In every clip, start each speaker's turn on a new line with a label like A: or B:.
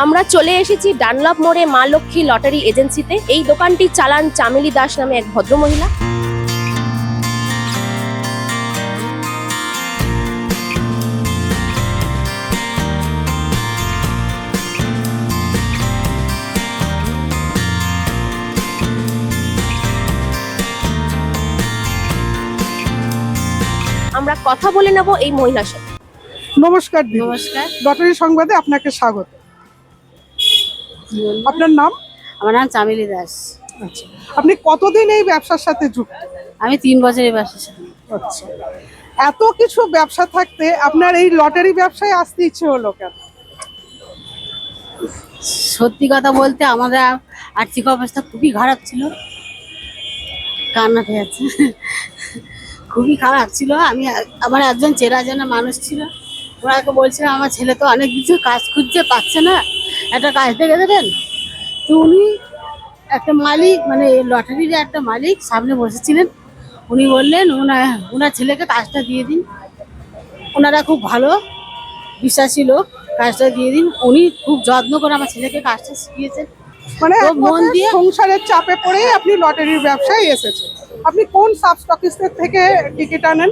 A: আমরা চলে এসেছি ডানলপ মোড়ে মা লক্ষ্মী লটারি এজেন্সিতে। এই দোকানটি চালান চামেলি দাস নামে এক ভদ্রমহিলা। আমরা কথা বলে নেব এই মহিলার সাথে।
B: নমস্কার
C: নমস্কার।
B: লটারি সংবাদে আপনাকে স্বাগত। আপনার নাম?
C: আমার নাম চামেলি দাস।
B: আচ্ছা। আপনি কতদিন এই ব্যবসার সাথে যুক্ত?
C: আমি তিন বছরের বাসা
B: আচ্ছা। এত কিছু ব্যবসা থাকতে আপনার এই লটারি ব্যবসায় আসতে ইচ্ছে হলো কেন?
C: সত্যি কথা বলতে আমাদের আর্থিক অবস্থা খুবই খারাপ ছিল। কান্না পেয়ে যাচ্ছে খুবই খারাপ ছিল। আমি আমার একজন চেনা জানা মানুষ ছিল। ওনাকে বলছিলাম আমার ছেলে তো অনেক কিছু কাজ খুঁজছে পাচ্ছে না। একটা কাজ দেখে দেবেন? তো উনি একটা মালিক মানে লটারির একটা মালিক সামনে বসেছিলেন। উনি বললেন ওনার ওনার ছেলেকে কাজটা দিয়ে দিন। ওনারা খুব ভালো বিশ্বাসী লোক কাজটা দিয়ে দিন। উনি খুব যত্ন করে আমার ছেলেকে কাজটা শিখিয়েছেন।
B: মানে
C: মন দিয়ে-
B: সংসারের চাপে পড়েই আপনি লটারির ব্যবসায় এসেছেন। আপনি কোন সাব স্টকিস্টের থেকে টিকিট আনেন?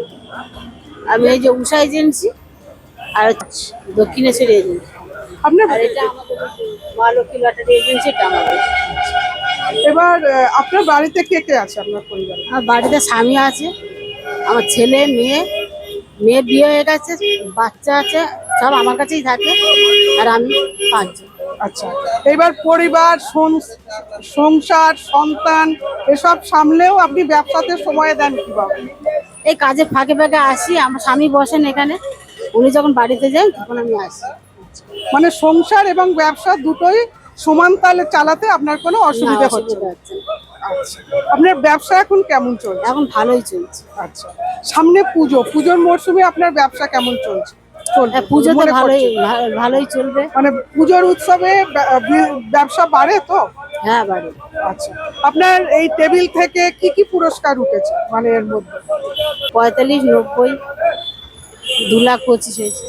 C: আমি এই যে উষা এজেন্সি আর দক্ষিণেশ্বর এজেন্সি।
B: আপনার
C: আর এটা আমাদের মা লক্ষ্মী লটারি এজেন্সি এটা আমাদের।
B: এবার আপনার বাড়িতে কে কে আছে? আপনার পরিবারে?
C: আমার বাড়িতে স্বামী আছে আমার ছেলে মেয়ে মেয়ে বিয়ে হয়ে গেছে বাচ্চা আছে সব আমার কাছেই থাকে আর আমি পাঁচজন।
B: আচ্ছা এবার পরিবার সংসার সন্তান এসব সামলেও আপনি ব্যবসাতে সময় দেন কীভাবে?
C: এই কাজে ফাঁকে ফাঁকে আসি আমার স্বামী বসেন এখানে। উনি যখন বাড়িতে যান তখন আমি আসি।
B: মানে সংসার এবং ব্যবসা দুটোই সমান তালে চালাতে আপনার কোনো অসুবিধা হচ্ছে না। আচ্ছা। আপনার ব্যবসা এখন কেমন চলছে?
C: এখন ভালোই চলছে।
B: আচ্ছা। সামনে পুজো পুজোর মরশুমে আপনার ব্যবসা কেমন চলছে?
C: হ্যাঁ, পুজো তো
B: মনে
C: ভালোই
B: করছেন?
C: ভা- ভালোই চলবে।
B: মানে পুজোর উৎসবে ব্যা- বি- ব্যবসা বাড়ে তো?
C: হ্যাঁ বাড়ি।
B: আচ্ছা। আপনার এই টেবিল থেকে কি কি পুরস্কার উঠেছে? মানে এর মধ্যে?
C: পঁয়তাল্লিশ নব্বই। দু লাখ পঁচিশ হয়েছে।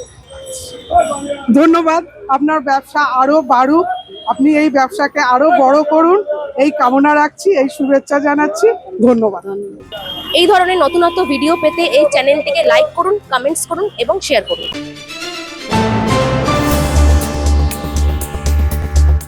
B: ধন্যবাদ আপনার ব্যবসা আরও বাড়ুক। আপনি এই ব্যবসাকে আরও বড় করুন। এই কামনা রাখছি এই শুভেচ্ছা জানাচ্ছি। ধন্যবাদ।
C: ধন্যবাদ
A: এই ধরনের নতুনত্ব ভিডিও পেতে এই চ্যানেলটিকে লাইক করুন কমেন্টস করুন এবং শেয়ার করুন।